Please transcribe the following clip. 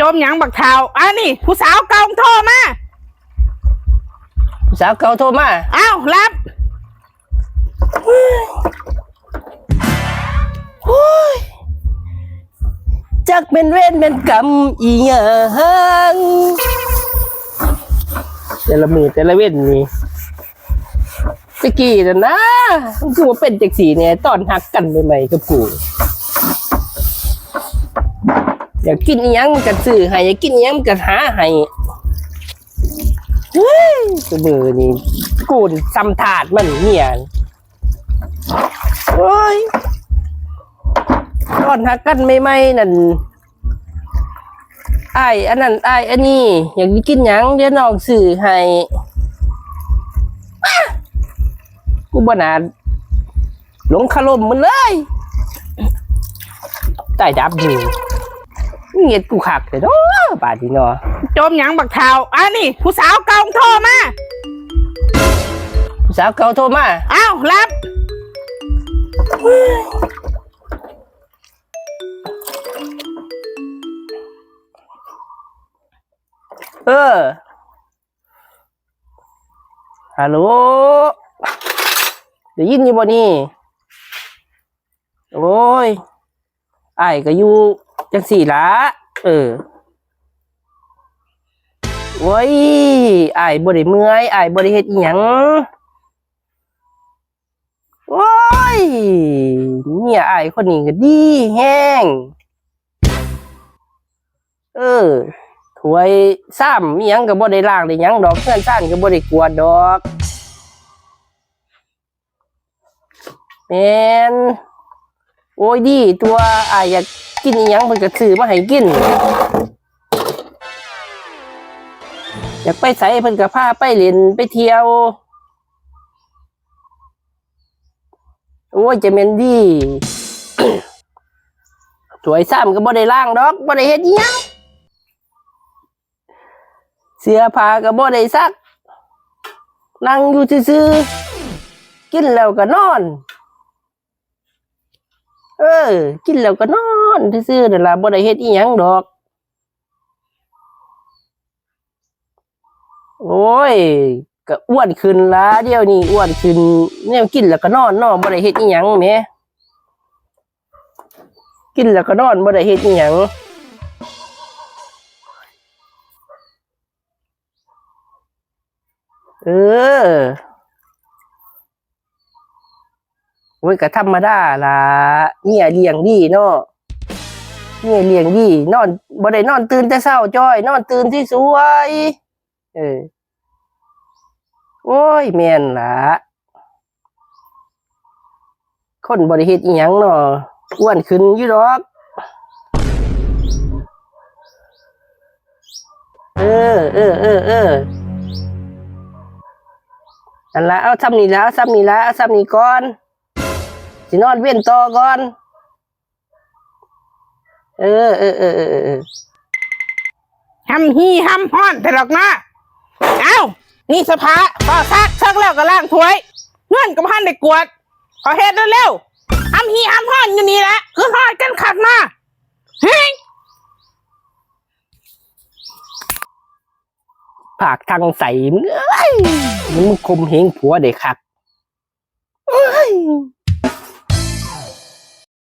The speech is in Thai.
จมหยังบักเท้าอะนี่ผู้สาวเก่าโทรมาสาวเก่าโทรมา อ้าวรับจักเป็นเวรเป็นกรรมอีหยังแต่ละมือแต่ละเว้นนี่ตะกี้น่ะนะมันคือว่าเป็นจักสีเนี่ยตอนหักกันใหม่ๆกับกู อยากกินอีหยังมันก็ซื้อให้อยากกินอีหยังมันก็หาให้เฮ้ยตัวมือนี่กูนซ้ำถาดมันเนี่ยโอ้ยตอนหักกันใหม่นั่นไอ้อันนั้นไอ้อันนี้ อยากกินหยังเดี๋ยวน้องซื้อให้กูบ่นาหลงคารมมันเลยตายดับอยู่ เงียดกูขักเลยเนาะบาดนีเนาะจมหยังบักเท้าอะนี่ผู้สาวเก่าโทรมาสาวเก่าโทรมาอ้าวรับ เออฮัลโหลได้ยินอยู่บ่นี่โอ้ยไอ้ายก็อยู่ จังสี่ละเออโอ้ยไอ้บ่ได้เมื่อยไอ้บ่ได้เฮ็ดอีหยังโอ้ยเนี่ยไอ้คนนี้ก็ดีแห้งเออถวยซ้ำอิหยังก็บ่ได้ล้างได้หยังดอกเพื่อนซ่านก็บ่ได้กวดดอกแม่นโอ้ยดีตัวอายอยาก กินอีหยังเพิ่นก็ซื้อมาให้กิน อยากไปไสเพิ่นก็พาไปเล่นไปเที่ยว โอ้ยจะแมนดีถวยซ้ำก็บ่ได้ล้างดอกบ่ได้เฮ็ดอีหยังเสื้อผ้าก็บ่ได้ซัก นั่งอยู่ซื่อๆกินแล้วก็นอน เออ กินแล้วก็นอนซื่อๆนั่นล่ะบ่ได้เฮ็ดอีหยังดอก โอ้ยก็อ้วนขึ้นละเดี๋ยวนี้อ้วนขึ้นเนี่ยกินแล้วก็นอนเนาะบ่ได้เฮ็ดอีหยังแหมกินแล้วก็นอนบ่ได้เฮ็ดอีหยังเออโอ้ยก็ธรรมดาล่ะเนี่ยเลี้ยงดีเนาะเนี่ยเลี้ยงดีนอนบ่ได้นอนตื่นแต่เช้าจ้อย นอนตื่นที่สวยเออโอ้ยแม่นล่ะคนบ่ได้เฮ็ดอีหยังเนาะอ้วนขึ้นอยู่ดอก เออ เออ เออ เออนั่นละเอาซ้ำนี่ละเอาซ้ำนี่ละเอาซ้ำนี่ก่อน สินอนเว้นต่อก่อน เออเออเออเออเออห้ำฮีห้ำฮ้อนแต่หรอกนะเอ้า นี่สภาพอซักซักแล้วก็ล้างถ้วยเงื่อนกับพันได้กวด ขอเฮ็ดเร็วๆห้ำฮีห้ำฮ้อนอยู่นี่แหละคือฮอดกันขัดมาเฮ้ยผากทางใส่มึงเอ้ยมึงคมเหงผัวเด็กคักเอ้ย